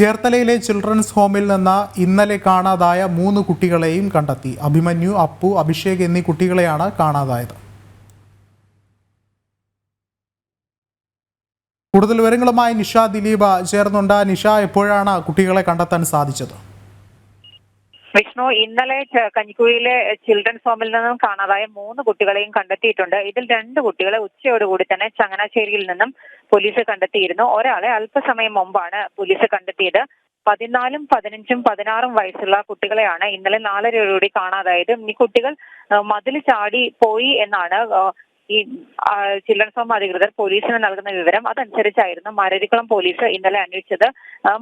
ചേർത്തലയിലെ children's ഹോമിൽ നിന്ന് ഇന്നലെ കാണാതായ മൂന്ന് കുട്ടികളെയും കണ്ടെത്തി. അഭിമന്യു അപ്പു അഭിഷേക് എന്നീ കുട്ടികളെയാണ് കാണാതായത്. കൂടുതൽ വിവരങ്ങളുമായി നിഷ ദിലീപ ചേർന്നുണ്ട്. നിഷ എപ്പോഴാണ് കുട്ടികളെ കണ്ടെത്താൻ സാധിച്ചത്? വിഷ്ണു ഇന്നലെ കഞ്ഞിക്കുഴിയിലെ ചിൽഡ്രൻസ് ഹോമിൽ നിന്നും കാണാതായ മൂന്ന് കുട്ടികളെയും കണ്ടെത്തിയിട്ടുണ്ട്. ഇതിൽ രണ്ട് കുട്ടികളെ ഉച്ചയോടുകൂടി തന്നെ ചങ്ങനാശ്ശേരിയിൽ നിന്നും പോലീസ് കണ്ടെത്തിയിരുന്നു. ഒരാളെ അല്പസമയം മുമ്പാണ് പോലീസ് കണ്ടെത്തിയത്. പതിനാലും പതിനഞ്ചും പതിനാറും വയസ്സുള്ള കുട്ടികളെയാണ് ഇന്നലെ നാലരയോടുകൂടി കാണാതായത്. ഈ കുട്ടികൾ മതിൽ ചാടി പോയി എന്നാണ് ഈ ചിൽഡ്രൻസ് അധികൃതർ പോലീസിന് നൽകുന്ന വിവരം അതനുസരിച്ചായിരുന്നു മാരരിക്കുളം പോലീസ് ഇന്നലെ അന്വേഷിച്ചത്.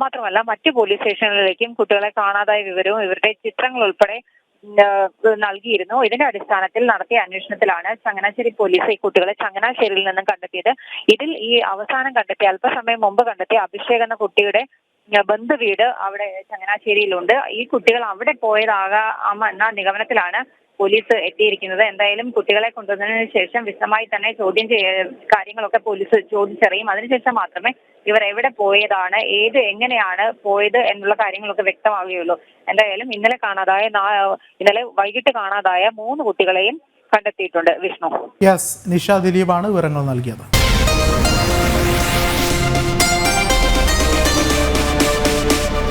മാത്രമല്ല മറ്റ് പോലീസ് സ്റ്റേഷനുകളിലേക്കും കുട്ടികളെ കാണാതായ വിവരവും ഇവരുടെ ചിത്രങ്ങൾ ഉൾപ്പെടെ നൽകിയിരുന്നു. ഇതിന്റെ അടിസ്ഥാനത്തിൽ നടത്തിയ അന്വേഷണത്തിലാണ് ചങ്ങനാശ്ശേരി പോലീസ് ഈ കുട്ടികളെ ചങ്ങനാശ്ശേരിയിൽ നിന്നും കണ്ടെത്തിയത്. ഇതിൽ ഈ അവസാനം കണ്ടെത്തിയ അല്പസമയം മുമ്പ് കണ്ടെത്തിയ അഭിഷേക് എന്ന കുട്ടിയുടെ ഉം, ബന്ധു അവിടെ ചങ്ങനാശ്ശേരിയിലുണ്ട്. ഈ കുട്ടികൾ അവിടെ പോയതാകാം എന്ന നിഗമനത്തിലാണ് പോലീസ് എത്തിയിരിക്കുന്നത്. എന്തായാലും കുട്ടികളെ കൊണ്ടുവന്നതിന് ശേഷം വിശദമായി തന്നെ ചോദ്യം ചെയ്യ കാര്യങ്ങളൊക്കെ പോലീസ് ചോദിച്ചറിയും. അതിനുശേഷം മാത്രമേ ഇവർ എവിടെ പോയതാണ് ഏത് എങ്ങനെയാണ് പോയത് എന്നുള്ള കാര്യങ്ങളൊക്കെ വ്യക്തമാവുകയുള്ളൂ. എന്തായാലും ഇന്നലെ കാണാതായ ഇന്നലെ വൈകിട്ട് കാണാതായ മൂന്ന് കുട്ടികളെയും കണ്ടെത്തിയിട്ടുണ്ട് വിഷ്ണു. യെസ് നിഷ ദിലീപാണ് വിവരങ്ങൾ നൽകിയത്.